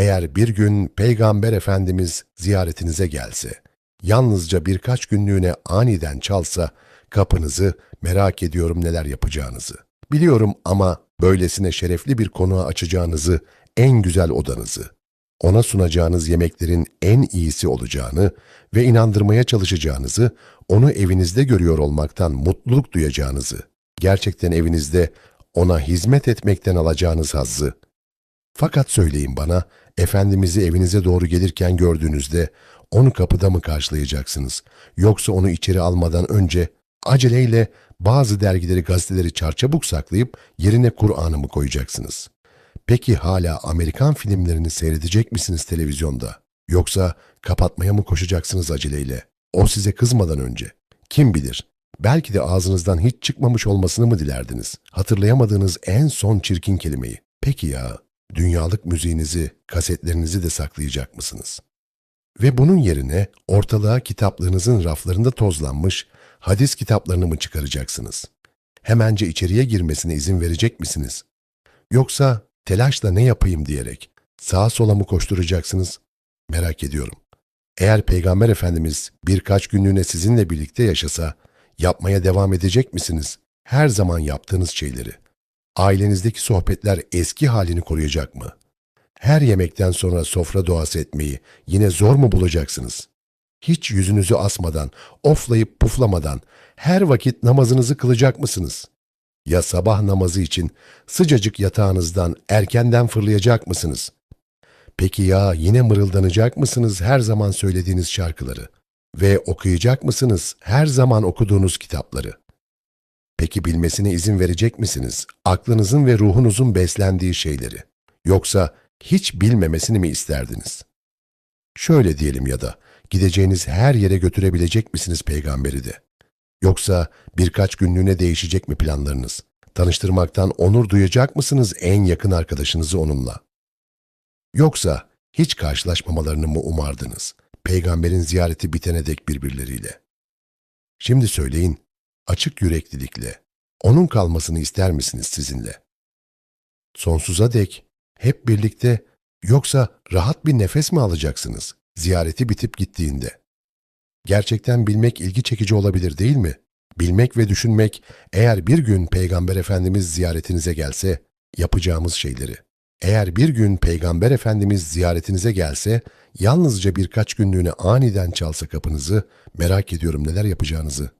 Eğer bir gün Peygamber Efendimiz ziyaretinize gelse, yalnızca birkaç günlüğüne aniden çalsa, kapınızı merak ediyorum neler yapacağınızı. Biliyorum ama böylesine şerefli bir konuğa açacağınızı, en güzel odanızı, ona sunacağınız yemeklerin en iyisi olacağını ve inandırmaya çalışacağınızı, onu evinizde görüyor olmaktan mutluluk duyacağınızı, gerçekten evinizde ona hizmet etmekten alacağınız hazzı. Fakat söyleyin bana, Efendimiz'i evinize doğru gelirken gördüğünüzde onu kapıda mı karşılayacaksınız? Yoksa onu içeri almadan önce aceleyle bazı dergileri, gazeteleri çarçabuk saklayıp yerine Kur'an'ı mı koyacaksınız? Peki hala Amerikan filmlerini seyredecek misiniz televizyonda? Yoksa kapatmaya mı koşacaksınız aceleyle? O size kızmadan önce. Kim bilir? Belki de ağzınızdan hiç çıkmamış olmasını mı dilerdiniz? Hatırlayamadığınız en son çirkin kelimeyi. Peki ya, dünyalık müziğinizi, kasetlerinizi de saklayacak mısınız? Ve bunun yerine ortalığa kitaplığınızın raflarında tozlanmış hadis kitaplarını mı çıkaracaksınız? Hemence içeriye girmesine izin verecek misiniz? Yoksa telaşla ne yapayım diyerek sağa sola mı koşturacaksınız? Merak ediyorum. Eğer Peygamber Efendimiz birkaç günlüğüne sizinle birlikte yaşasa, yapmaya devam edecek misiniz? Her zaman yaptığınız şeyleri. Ailenizdeki sohbetler eski halini koruyacak mı? Her yemekten sonra sofra duası etmeyi yine zor mu bulacaksınız? Hiç yüzünüzü asmadan, oflayıp puflamadan her vakit namazınızı kılacak mısınız? Ya sabah namazı için sıcacık yatağınızdan erkenden fırlayacak mısınız? Peki ya yine mırıldanacak mısınız her zaman söylediğiniz şarkıları? Ve okuyacak mısınız her zaman okuduğunuz kitapları? Peki bilmesine izin verecek misiniz aklınızın ve ruhunuzun beslendiği şeyleri? Yoksa hiç bilmemesini mi isterdiniz? Şöyle diyelim ya da gideceğiniz her yere götürebilecek misiniz peygamberi de? Yoksa birkaç günlüğüne değişecek mi planlarınız? Tanıştırmaktan onur duyacak mısınız en yakın arkadaşınızı onunla? Yoksa hiç karşılaşmamalarını mı umardınız? Peygamberin ziyareti bitene dek birbirleriyle. Şimdi söyleyin, açık yüreklilikle, onun kalmasını ister misiniz sizinle? Sonsuza dek, hep birlikte, yoksa rahat bir nefes mi alacaksınız ziyareti bitip gittiğinde? Gerçekten bilmek ilgi çekici olabilir değil mi? Bilmek ve düşünmek, eğer bir gün Peygamber Efendimiz ziyaretinize gelse, yapacağımız şeyleri. Eğer bir gün Peygamber Efendimiz ziyaretinize gelse, yalnızca birkaç günlüğüne aniden çalsa kapınızı, merak ediyorum neler yapacağınızı.